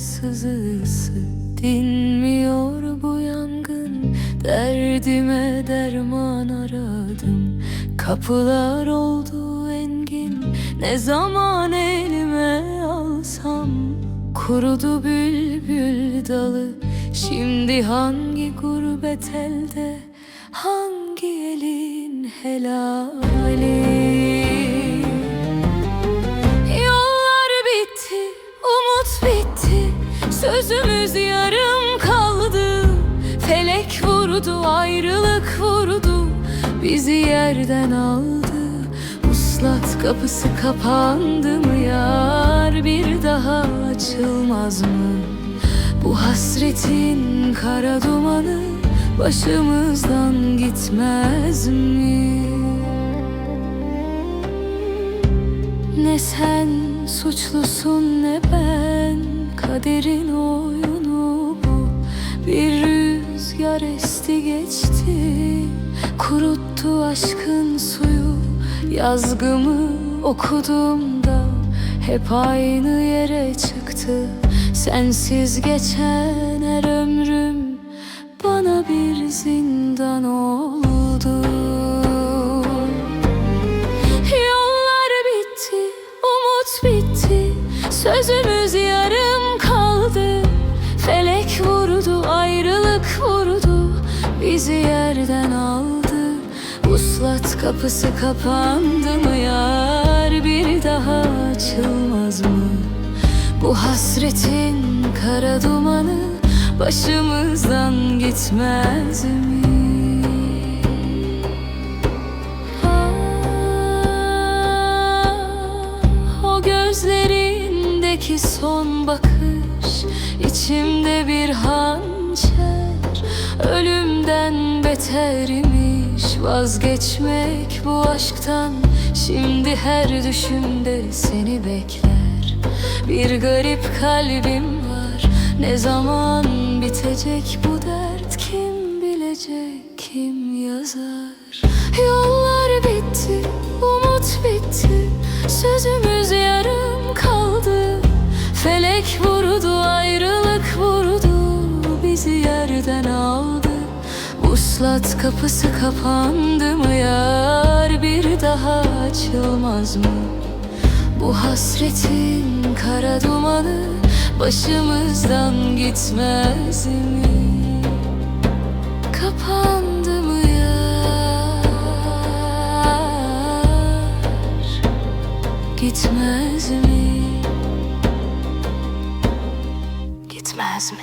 sızısı. Dinmiyor bu yangın Derdime derman aradım. Kapılar oldu engin Ne zaman elime alsam? Kurudu bülbül dalı Şimdi hangi gurbet elde? Hangi elin helali vurdu, ayrılık vurdu Bizi yerden aldı. Uslat kapısı kapandı mı yar Bir daha açılmaz mı? Bu hasretin kara dumanı Başımızdan gitmez mi? Ne sen suçlusun ne ben Kaderin oyunu bu. Bir rüzgar esti geçti Kuruttu aşkın suyu. Yazgımı okudum da Hep aynı yere çıktı. Sensiz geçen her ömrüm Bana bir zindan oldu Bizi yerden aldı. Uslat kapısı kapandı mı? Yar Bir daha açılmaz mı? Bu hasretin kara dumanı Başımızdan gitmez mi? Ah, O gözlerindeki son bakış içimde bir hançer Ölümden betermiş Vazgeçmek bu aşktan. Şimdi her düşümde seni bekler. Bir garip kalbim var. Ne zaman bitecek bu dert? Kim bilecek? Kim yazar? Yollar bitti umut bitti. Sözümüz yarım kaldı. Felek vurdu ayrılık vurdu. Bizi yerden aldı Uslat kapısı kapandı mı? Yar Bir daha açılmaz mı? Bu hasretin kara dumanı Başımızdan gitmez mi? Kapandı mı yar? Gitmez mi? Gitmez mi